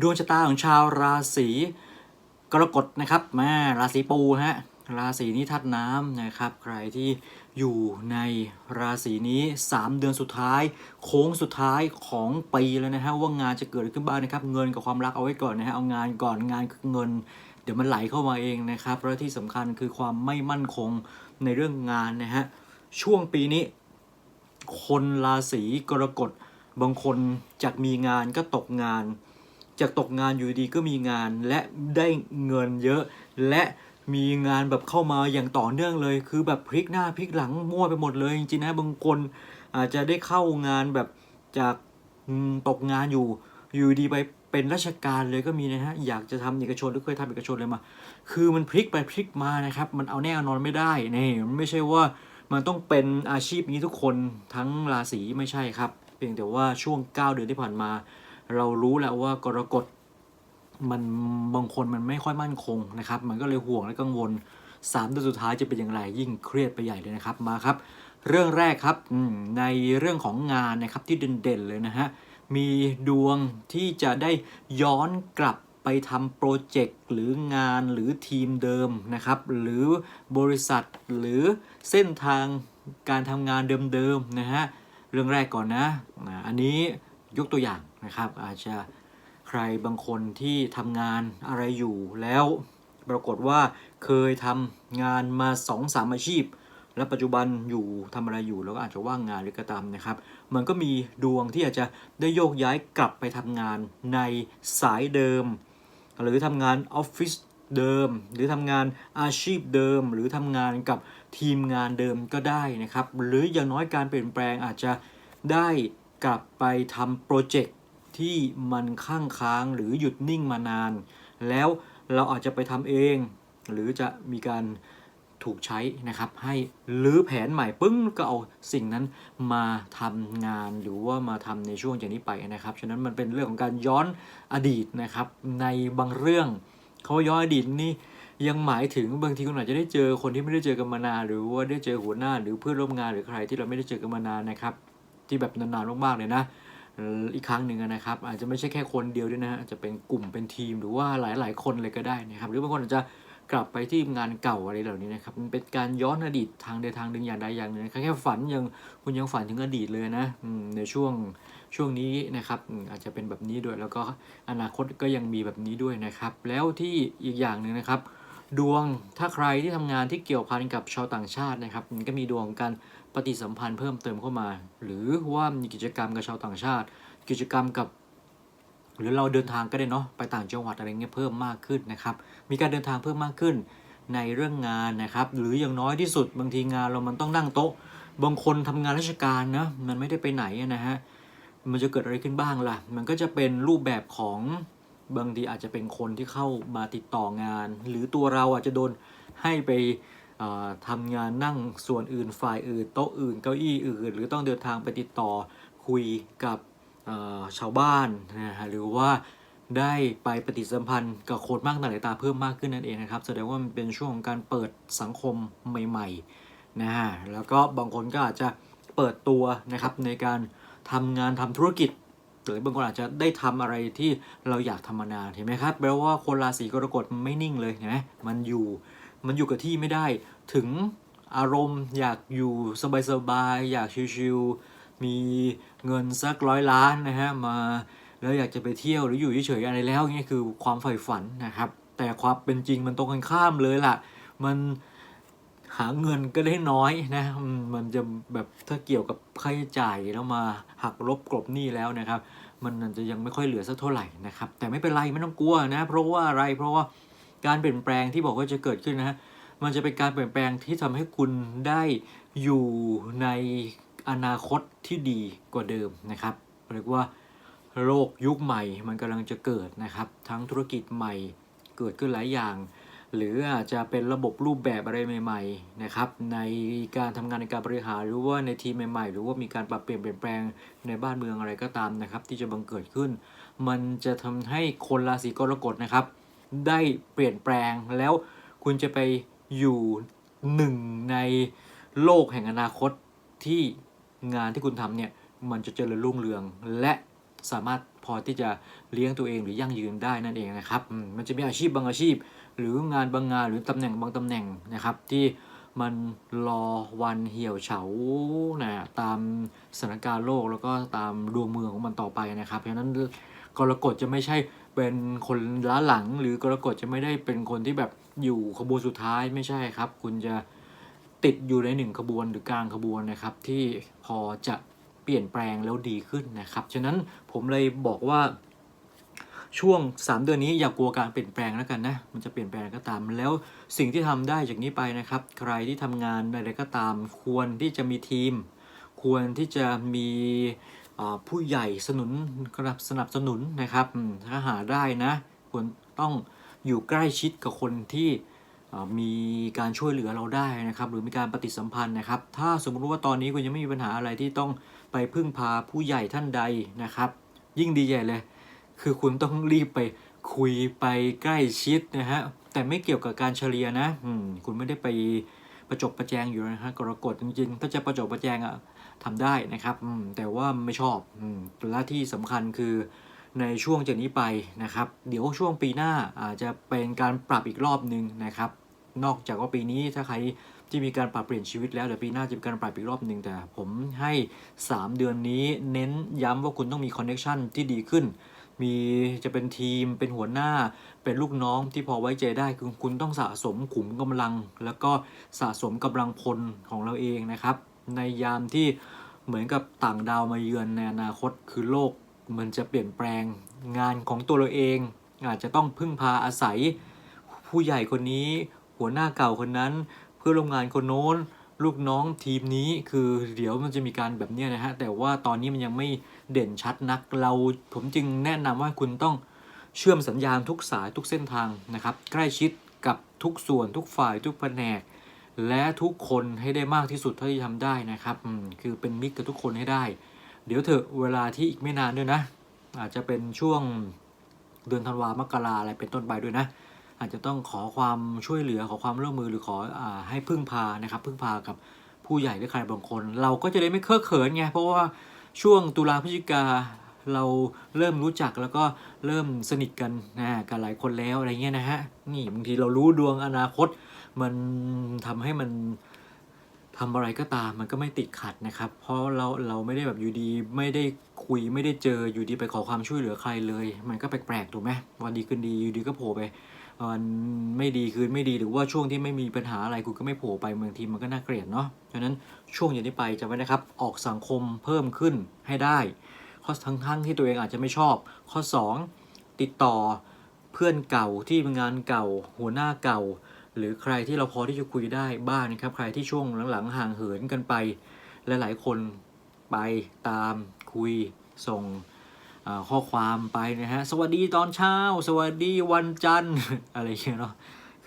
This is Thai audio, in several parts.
ดวงชะตาของชาวราศีกรกฎนะครับมาราศีปูฮะราศีนี้ธาตุน้ำนะครับ ใครที่อยู่ในราศีนี้ 3 เดือนสุดท้าย โค้งสุดท้ายของปีแล้วนะฮะว่างานจะเกิดขึ้นบ้างนะครับ เงินกับความรักเอาไว้ก่อนนะฮะเอางานก่อนงานคือเงิน เดี๋ยวมันไหลเข้ามาเองนะครับแล้วที่สำคัญคือความไม่มั่นคงในเรื่องงานนะฮะช่วงปีนี้ คนราศีกรกฎบางคนจากมีงานก็ตกงาน จากตกงานอยู่ดีก็มีงานและได้เงินเยอะ และมีงานแบบเข้ามาอย่างต่อเนื่องเลย คือแบบพลิกหน้าพลิกหลังมั่วไปหมดเลยจริงๆนะบางคนอาจจะได้เข้างานแบบจากตกงานอยู่อยู่ดีไปเป็นราชการเลยก็มีนะฮะอยากจะทำเอกชนหรือเคยทำเอกชนเลยมา คือมันพลิกไปพลิกมานะครับ มันเอาแน่นอนไม่ได้นี่มันไม่ใช่ว่ามันต้องเป็นอาชีพนี้ทุกคนทั้งราศีไม่ใช่ครับ เพียงแต่ว่าช่วง 9 เดือนที่ผ่านมา เรารู้แล้วว่ากรกฎมันบางคนมันไม่ค่อยมั่นคงนะครับ มันก็เลยห่วงและกังวล3เดือนสุดท้ายจะเป็นอย่างไรยิ่งเครียดไปใหญ่เลยนะครับมาครับ เรื่องแรกครับในเรื่องของงานนะครับที่เด่นๆเลยนะฮะมีดวงที่จะได้ย้อนกลับไปทำโปรเจกต์หรืองานหรือทีมเดิมนะครับหรือบริษัทหรือเส้นทางการทำงานเดิมๆนะฮะเรื่องแรกก่อนนะอันนี้ยกตัวอย่าง นะครับ อาจจะใครบางคนที่ทำงานอะไรอยู่แล้วปรากฏว่าเคยทำงานมา2อสามอาชีพ และปัจจุบันอยู่ทำอะไรอยู่แล้วก็อาจจะว่างงานหรือก็ตามนะครับ มันก็มีดวงที่อาจจะได้โยกย้ายกลับไปทำงานในสายเดิม หรือทำงานออฟฟิศเดิม หรือทำงานอาชีพเดิม หรือทำงานกับทีมงานเดิมก็ได้นะครับ หรืออย่างน้อยการเปลี่ยนแปลงอาจจะได้กลับไปทำโปรเจกต์ ที่มันข้างค้างหรือหยุดนิ่งมานาน แล้วเราอาจจะไปทำเอง หรือจะมีการถูกใช้นะครับให้รื้อแผนใหม่ปึ้งก็เอาสิ่งนั้นมาทำงานหรือว่ามาทำในช่วงจากนี้ไปนะครับ ฉะนั้นมันเป็นเรื่องของการย้อนอดีตนะครับ ในบางเรื่องเขาย้อนอดีตนี่ยังหมายถึงบางทีคุณอาจจะได้เจอคนที่ไม่ได้เจอกันมานานหรือว่าได้เจอหัวหน้าหรือเพื่อนร่วมงานหรือใครที่เราไม่ได้เจอกันมานานนะครับ ที่แบบนานๆมากๆเลยนะ อีกครั้งหนึ่งนะครับ อาจจะไม่ใช่แค่คนเดียวด้วยนะอาจจะเป็นกลุ่มเป็นทีมหรือว่าหลาย ๆ คนเลยก็ได้นะครับ หรือบางคนอาจจะกลับไปที่งานเก่าอะไรเหล่านี้นะครับมันเป็นการย้อนอดีตทางใดทางหนึ่งอย่างใดอย่างหนึ่งนะครับแค่ฝันยังคุณยังฝันถึงอดีตเลยนะในช่วงช่วงนี้นะครับอืมอาจจะเป็นแบบนี้ด้วย แล้วก็อนาคตก็ยังมีแบบนี้ด้วยนะครับ แล้วที่อีกอย่างหนึ่งนะครับ ดวงถ้าใครที่ทำงานที่เกี่ยวพันกับชาวต่างชาตินะครับมันก็มีดวงการ ปฏิสัมพันธ์เพิ่มเติมเข้ามา หรือว่ามีกิจกรรมกับชาวต่างชาติ กิจกรรมกับ หรือเราเดินทางก็ได้เนาะไปต่างจังหวัดอะไรเงี้ยเพิ่มมากขึ้นนะครับ มีการเดินทางเพิ่มมากขึ้นในเรื่องงานนะครับ หรืออย่างน้อยที่สุดบางทีงานเรามันต้องนั่งโต๊ะบางคนทำงานราชการนะมันไม่ได้ไปไหนนะฮะมันจะเกิดอะไรขึ้นบ้างล่ะ มันก็จะเป็นรูปแบบของบางทีอาจจะเป็นคนที่เข้ามาติดต่องาน หรือตัวเราอาจจะโดนให้ไป ทำงานนั่งส่วนอื่นฝ่ายอื่น โต๊ะอื่นเก้าอี้อื่น หรือต้องเดินทางไปติดต่อคุยกับชาวบ้านนะฮะหรือว่าได้ไปปฏิสัมพันธ์กับคนมากหน้าหลายตาเพิ่มมากขึ้นนั่นเองนะครับ แสดงว่ามันเป็นช่วงของการเปิดสังคมใหม่ๆนะฮะแล้วก็บางคนก็อาจจะเปิดตัวนะครับในการทำงานทำธุรกิจ หรือบางคนอาจจะได้ทำอะไรที่เราอยากทำมานานเห็นไหมครับแปลว่าคนราศีกรกฎไม่นิ่งเลยเห็นไหมมันอยู่ มันอยู่กับที่ไม่ได้ ถึงอารมณ์อยากอยู่สบายๆอยากชิวๆมีเงินสักร้อยล้านนะฮะมาแล้วอยากจะไปเที่ยวหรืออยู่เฉยๆอะไรแล้วนี่คือความใฝ่ฝันนะครับ แต่ความเป็นจริงมันตรงกันข้ามเลยล่ะ มันหาเงินก็ได้น้อยนะ มันจะแบบถ้าเกี่ยวกับค่าใช้จ่ายแล้วมาหักลบกลบหนี้แล้วนะครับ มันอาจจะยังไม่ค่อยเหลือสักเท่าไหร่นะครับ แต่ไม่เป็นไรไม่ต้องกลัวนะ เพราะว่าอะไรเพราะว่า การเปลี่ยนแปลงที่บอกว่าจะเกิดขึ้นนะฮะมันจะเป็นการเปลี่ยนแปลงที่ทำให้คุณได้อยู่ในอนาคตที่ดีกว่าเดิมนะครับเรียกว่าโลกยุคใหม่มันกำลังจะเกิดนะครับ ทั้งธุรกิจใหม่เกิดขึ้นหลายอย่าง หรืออาจจะเป็นระบบรูปแบบอะไรใหม่ๆนะครับในการทำงานในการบริหารหรือว่าในทีมใหม่ๆ หรือว่ามีการปรับเปลี่ยนเปลี่ยนแปลงในบ้านเมืองอะไรก็ตามนะครับ ที่จะบังเกิดขึ้น มันจะทำให้คนราศีกรกฎนะครับ ได้เปลี่ยนแปลง แล้วคุณจะไปอยู่หนึ่งในโลกแห่งอนาคตที่งานที่คุณทำเนี่ยมันจะเจริญรุ่งเรือง และสามารถพอที่จะเลี้ยงตัวเองหรือยั่งยืนได้นั่นเองนะครับ มันจะมีอาชีพบางอาชีพ หรืองานบางงานหรือตำแหน่งบางตำแหน่งนะครับที่ มันรอวันเหี่ยวเฉานะตามสถานการณ์โลกแล้วก็ตามดวงเมืองของมันต่อไปนะครับเพราะฉะนั้นกรกฎจะไม่ใช่เป็นคนล้าหลัง หรือกรกฎจะไม่ได้เป็นคนที่แบบอยู่ขบวนสุดท้ายไม่ใช่ครับ คุณจะติดอยู่ในหนึ่งขบวนหรือกลางขบวนนะครับ ที่พอจะเปลี่ยนแปลงแล้วดีขึ้นนะครับ ฉะนั้นผมเลยบอกว่า ช่วง 3 เดือนนี้อย่ากลัวการเปลี่ยนแปลงแล้วกันนะ มันจะเปลี่ยนแปลงก็ตาม แล้วสิ่งที่ทำได้จากนี้ไปนะครับ ใครที่ทำงานอะไรก็ตาม ควรที่จะมีทีม ควรที่จะมีผู้ใหญ่สนุนสนับสนุนนะครับถ้าหาได้นะควรต้องอยู่ใกล้ชิดกับคนที่มีการช่วยเหลือเราได้นะครับ หรือมีการปฏิสัมพันธ์นะครับ ถ้าสมมติว่าตอนนี้คุณยังไม่มีปัญหาอะไรที่ต้องไปพึ่งพาผู้ใหญ่ท่านใดนะครับ ยิ่งดีใหญ่เลย คือคุณต้องรีบไปคุยไปใกล้ชิดนะฮะ แต่ไม่เกี่ยวกับการเฉลียนะคุณไม่ได้ไปประจบประแจงอยู่นะฮะกรกฎจริงๆ ถ้าจะประจบประแจงอะทำได้นะครับแต่ว่าไม่ชอบอและที่สำคัญคือในช่วงจากนี้ไปนะครับ เดี๋ยวช่วงปีหน้าอาจจะเป็นการปรับอีกรอบหนึ่งนะครับ นอกจากว่าปีนี้ถ้าใครที่มีการปรับเปลี่ยนชีวิตแล้วเดี๋ยวปีหน้าจะมีการปรับอีกรอบหนึ่งแต่ผมให้ 3 เดือนนี้เน้นย้ำว่าคุณต้องมีคอนเน c t ชันที่ดีขึ้น มีจะเป็นทีมเป็นหัวหน้า เป็นลูกน้องที่พอไว้ใจได้คือคุณต้องสะสมขุมกำลัง แล้วก็สะสมกำลังพลของเราเองนะครับ ในยามที่เหมือนกับต่างดาวมาเยือนในอนาคตคือโลกมันจะเปลี่ยนแปลงงานของตัวเราเอง อาจจะต้องพึ่งพาอาศัยผู้ใหญ่คนนี้ หัวหน้าเก่าคนนั้น เพื่อนร่วมงานคนโน้น ลูกน้องทีมนี้คือเดี๋ยวมันจะมีการแบบนี้นะฮะ แต่ว่าตอนนี้มันยังไม่เด่นชัดนัก เราผมจึงแนะนำว่าคุณต้องเชื่อมสัญญาณทุกสายทุกเส้นทางนะครับ ใกล้ชิดกับทุกส่วนทุกฝ่ายทุกแผนก และทุกคนให้ได้มากที่สุดเท่าที่ทำได้นะครับคือเป็นมิตรกับทุกคนให้ได้ เดี๋ยวเถอะเวลาที่อีกไม่นานด้วยนะ อาจจะเป็นช่วงเดือนธันวามกราอะไรเป็นต้นไปด้วยนะ อาจจะต้องขอความช่วยเหลือขอความร่วมมือหรือขออให้พึ่งพานะครับ พึ่งพากับผู้ใหญ่หรือใครบางคน เราก็จะได้ไม่เคอะเขินไงเพราะว่าช่วงตุลาพฤศจิกาเราเริ่มรู้จักแล้วก็เริ่มสนิทกันนะกันหลายคนแล้วอะไรเงี้ยนะฮะนี่บางทีเรารู้ดวงอนาคต มันทำให้มันทำอะไรก็ตามมันก็ไม่ติดขัดนะครับ เพราะเราเราไม่ได้แบบอยู่ดี ไม่ได้คุยไม่ได้เจออยู่ดีไปขอความช่วยเหลือใครเลย มันก็แปลกๆถูกไหมวันดีคืนดีอยู่ดีก็โผล่ไป มันไม่ดีคืนไม่ดีหรือว่าช่วงที่ไม่มีปัญหาอะไรคุณก็ไม่โผล่ไปบางทีมันก็น่าเกลียดเนาะฉะนั้นช่วงอย่างนี้ไปจะไว้นะครับ ออกสังคมเพิ่มขึ้นให้ได้ ข้อทั้งทั้งที่ตัวเองอาจจะไม่ชอบ ข้อ 2 ติดต่อเพื่อนเก่าที่งานเก่า หัวหน้าเก่า หรือใครที่เราพอที่จะคุยได้บ้างนะครับ ใครที่ช่วงหลังๆห่างเหินกันไป หลายๆคนไปตามคุยส่ง ข้อความไปนะฮะ สวัสดีตอนเช้า สวัสดีวันจันทร์อะไรอย่างเงี้ยเนาะ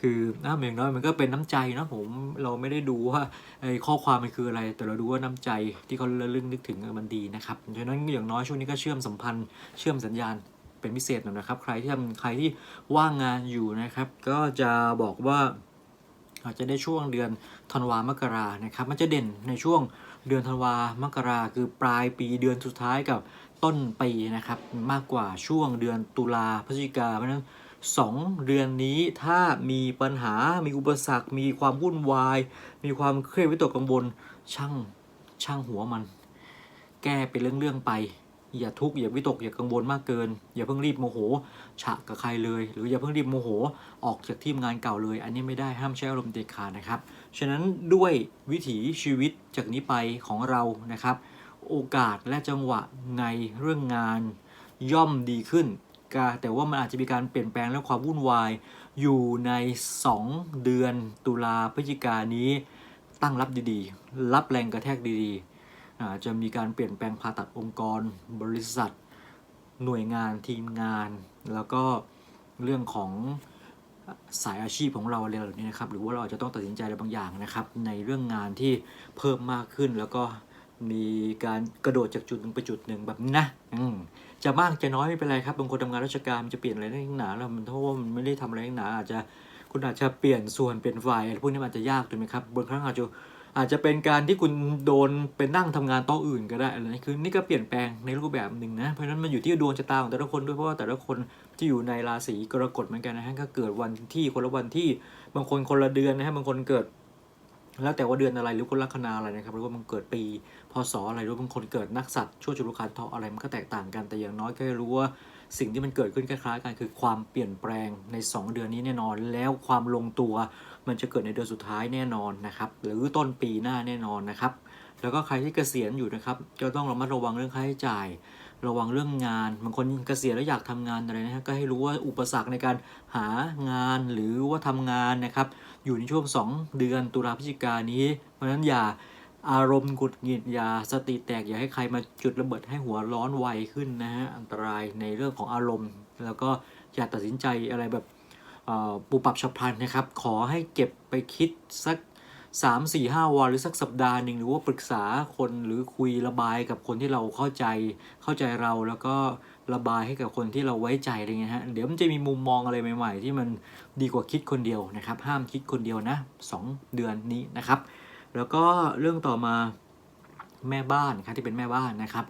คือน้าอย่างน้อยมันก็เป็นน้ำใจนะผมเราไม่ได้ดูว่าไอ้ข้อความมันคืออะไร แต่เราดูว่าน้ำใจที่เขาระลึกนึกถึงมันดีนะครับฉะนั้นอย่างน้อยช่วงนี้ก็เชื่อมสัมพันธ์เชื่อมสัญญาณเป็นพิเศษหน่อยนะครับ ใครที่ทำใครที่ว่างงานอยู่นะครับ ก็จะบอกว่าอาจจะได้ช่วงเดือนธันวามกรานะครับ มันจะเด่นในช่วงเดือนธันวามกราคือปลายปีเดือนสุดท้ายกับ ต้นปีนะครับ มากกว่าช่วงเดือนตุลาพฤศจิกาเพราะฉะนั้นสองเดือนนี้ถ้ามีปัญหา มีอุปสรรค มีความวุ่นวาย มีความเครียดวิตกกังวล ช่าง ช่างหัวมัน แก้เป็นเรื่องๆไป อย่าทุกข์ อย่าวิตก อย่ากังวลมากเกิน อย่าเพิ่งรีบโมโห ฉะกับใครเลย หรืออย่าเพิ่งรีบโมโห ออกจากทีมงานเก่าเลย อันนี้ไม่ได้ ห้ามใช้อารมณ์เด็ดขาดนะครับ ฉะนั้นด้วยวิถีชีวิตจากนี้ไปของเรา นะครับ โอกาสและจังหวะในเรื่องงานย่อมดีขึ้นกาแต่ว่ามันอาจจะมีการเปลี่ยนแปลงและความวุ่นวาย อยู่ใน 2 เดือนตุลาพฤศจิกายนี้ตั้งรับดีๆ รับแรงกระแทกดีๆอาจจะมีการเปลี่ยนแปลงผ่าตัดองค์กร บริษัท หน่วยงานทีมงาน แล้วก็เรื่องของสายอาชีพของเราอะไรเหล่านี้นะครับ หรือว่าเราอาจจะต้องตัดสินใจอะไรบางอย่างนะครับ ในเรื่องงานที่เพิ่มมากขึ้นแล้วก็ มีการกระโดดจากจุดหนึ่งไปจุดหนึ่งแบบนี้นะอืจะมากจะน้อยไม่เป็นไรครับบางคนทำงานราชการมันจะเปลี่ยนอะไรได้หนาแล้วมันเพราะว่ามันไม่ได้ทำอะไรหนาอาจจะคุณอาจจะเปลี่ยนส่วนเปลี่ยนฝ่ายอะไรพวกนี้มันอาจจะยากถูกไหมครับบางครั้งอาจจะอาจจะเป็นการที่คุณโดนเป็นนั่งทำงานโต๊ะอื่นก็ได้อะไรนี่คือนี่ก็เปลี่ยนแปลงในรูปแบบหนึ่งนะเพราะฉะนั้นมันอยู่ที่ดวงชะตาของแต่ละคนด้วยเพราะว่าแต่ละคนที่อยู่ในราศีกรกฎเหมือนกันนะฮะก็เกิดวันที่คนละวันที่บางคนคนละเดือนนะฮะบางคนเกิด แล้วแต่ว่าเดือนอะไรหรือคนลัคนาอะไรนะครับหรือว่ามันเกิดปีพศอะไรหรือว่าบางคนเกิดนักสัตว์ช่วงจุลคันทออะไรมันก็แตกต่างกันแต่อย่างน้อยก็รู้ว่าสิ่งที่มันเกิดขึ้นคล้ายๆกันคือความเปลี่ยนแปลงใน 2 เดือนนี้แน่นอน แล้วความลงตัวมันจะเกิดในเดือนสุดท้ายแน่นอนนะครับหรือต้นปีหน้าแน่นอนนะครับ แล้วก็ใครที่เกษียณอยู่นะครับก็ต้องระมัดระวังเรื่องค่าใช้จ่าย ระวังเรื่องงานบางคนเกษียณแล้วอยากทำงานอะไรนะฮะก็ให้รู้ว่าอุปสรรคในการหางานหรือว่าทำงานนะครับ อยู่ในช่วง 2 เดือนตุลาพฤศจิกายนนี้ เพราะฉะนั้นอย่าอารมณ์กุดหงิดอย่าสติแตกอย่าให้ใครมาจุดระเบิดให้หัวร้อนไวขึ้นนะฮะอันตรายในเรื่องของอารมณ์ แล้วก็อย่าตัดสินใจอะไรแบบเอ่อปุบปับฉับพลันนะครับ ขอให้เก็บไปคิดสัก 3 4 5 วันหรือสักสัปดาห์หนึ่งหรือว่าปรึกษาคนหรือคุยระบายกับคนที่เราเข้าใจ เข้าใจเราแล้วก็ระบายให้กับคนที่เราไว้ใจอะไรเงี้ยฮะเดี๋ยวมันจะมีมุมมองอะไรใหม่ ๆ ที่มันดีกว่าคิดคนเดียวนะครับ ห้ามคิดคนเดียวนะ 2 เดือนนี้นะครับ แล้วก็เรื่องต่อมาแม่บ้านครับที่เป็นแม่บ้านนะครับ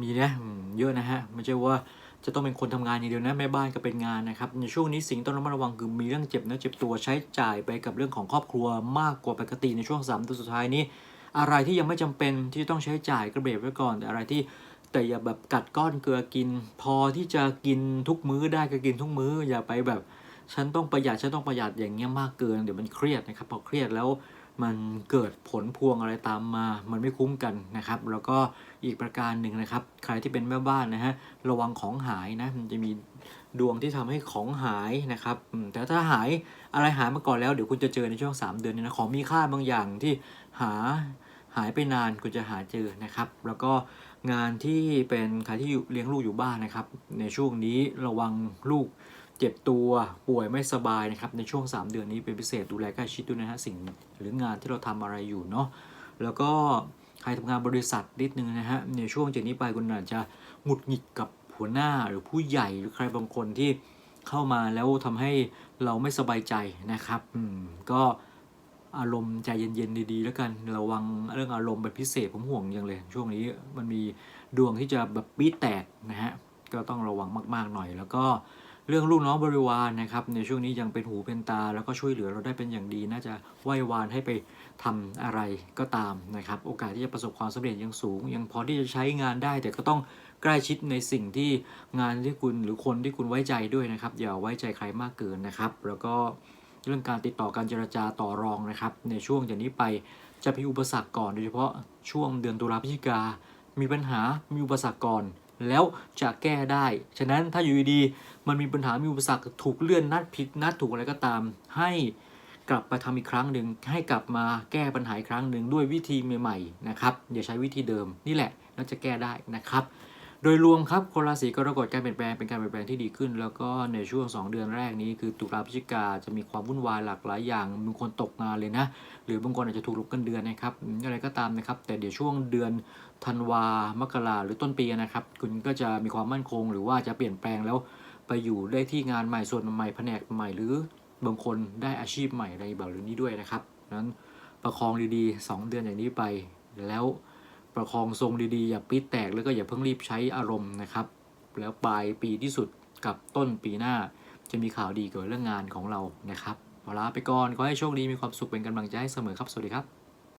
มีนะเยอะนะฮะไม่ใช่ว่า จะต้องเป็นคนทำงานอย่างเดียวนะแม่บ้านก็เป็นงานนะครับในช่วงนี้สิ่งต้องระมัดระวังคือมีเรื่องเจ็บเนื้อเจ็บตัวใช้จ่ายไปกับเรื่องของครอบครัวมากกว่าปกติในช่วงสามเดือนสุดท้ายนี้ อะไรที่ยังไม่จำเป็นที่ต้องใช้จ่ายก็เบรกไว้ก่อนแต่อะไรที่แต่อย่าแบบกัดก้อนเกลือกิน พอที่จะกินทุกมื้อได้ก็กินทุกมื้อ อย่าไปแบบ ฉันต้องประหยัดฉันต้องประหยัดอย่างเงี้ยมากเกิน เดี๋ยวมันเครียดนะครับพอเครียดแล้วมันเกิดผลพวงอะไรตามมา มันไม่คุ้มกันนะครับ แล้วก็ อีกประการหนึ่งนะครับ ใครที่เป็นแม่บ้านนะฮะระวังของหายนะมันจะมีดวงที่ทำให้ของหายนะครับแต่ถ้าหายอะไรหายมาก่อนแล้วเดี๋ยวคุณจะเจอในช่วง 3 เดือนนี้นะของมีค่าบางอย่างที่หาหายไปนานคุณจะหาเจอนะครับ แล้วก็งานที่เป็นใครที่เลี้ยงลูกอยู่บ้านนะครับ ในช่วงนี้ระวังลูกเจ็บตัวป่วยไม่สบายนะครับ ในช่วง 3 เดือนนี้เป็นพิเศษดูแลใกล้ชิดด้วยนะฮะสิ่งหรืองานที่เราทำอะไรอยู่เนาะแล้วก็ ใครทำงานบริษัทนิดนึงนะฮะในช่วงจากนี้ไปคุณอาจจะหงุดหงิดกับหัวหน้าหรือผู้ใหญ่หรือใครบางคนที่เข้ามาแล้วทำให้เราไม่สบายใจนะครับอืมก็อารมณ์ใจเย็นๆดีๆ แล้วกันระวังเรื่องอารมณ์เป็นพิเศษผมห่วงอย่างเลย ช่วงนี้มันมีดวงที่จะแบบปี๊แตกนะฮะก็ต้องระวังมากๆหน่อย แล้วก็ เรื่องลูกน้องบริวารนะครับในช่วงนี้ยังเป็นหูเป็นตา แล้วก็ช่วยเหลือเราได้เป็นอย่างดี น่าจะไหว้วานให้ไปทำอะไรก็ตามนะครับ โอกาสที่จะประสบความสำเร็จยังสูง ยังพอที่จะใช้งานได้ แต่ก็ต้องใกล้ชิดในสิ่งที่งานที่คุณหรือคนที่คุณไว้ใจด้วยนะครับอย่าไว้ใจใครมากเกินนะครับ แล้วก็เรื่องการติดต่อการเจรจาต่อรองนะครับ ในช่วงจากนี้ไปจะมีอุปสรรคก่อนโดยเฉพาะช่วงเดือนตุลาพฤศจิกามีปัญหามีอุปสรรคก่อน แล้วจะแก้ได้ ฉะนั้นถ้าอยู่ดีๆมันมีปัญหามีอุปสรรคถูกเลื่อนนัดผิดนัดถูกอะไรก็ตาม ให้กลับไปทำอีกครั้งหนึ่งให้กลับมาแก้ปัญหาอีกครั้งหนึ่งด้วยวิธีใหม่ๆนะครับอย่าใช้วิธีเดิมนี่แหละแล้วจะแก้ได้นะครับ โดยรวมครับคนราศีกรกฎการเปลี่ยนแปลงเป็นการเปลี่ยนแปลงที่ดีขึ้น แล้วก็ในช่วง 2 เดือนแรกนี้คือตุลาพฤศจิกาจะมีความวุ่นวายหลากหลายอย่างบางคนตกงานเลยนะ หรือบางคนอาจจะถูกลบกันเดือนนะครับอะไรก็ตามนะครับ แต่เดี๋ยวช่วงเดือน ธันวามกราหรือต้นปีนะครับ คุณก็จะมีความมั่นคง หรือว่าจะเปลี่ยนแปลงแล้วไปอยู่ได้ที่งานใหม่ส่วนใหม่แผนกใหม่หรือบางคนได้อาชีพใหม่อะไรแบบนี้ด้วยนะครับนั้นประคองดีๆ 2 เดือนอย่างนี้ไป แล้วประคองทรงดีๆ อย่าปิดแตกแล้วก็อย่าเพิ่งรีบใช้อารมณ์นะครับ แล้วปลายปีที่สุดกับต้นปีหน้าจะมีข่าวดีเกี่ยวกับเรื่องงานของเรานะครับเอาลาไปก่อนขอให้โชคดีมีความสุขเป็นกำลังใจให้เสมอครับ สวัสดีครับ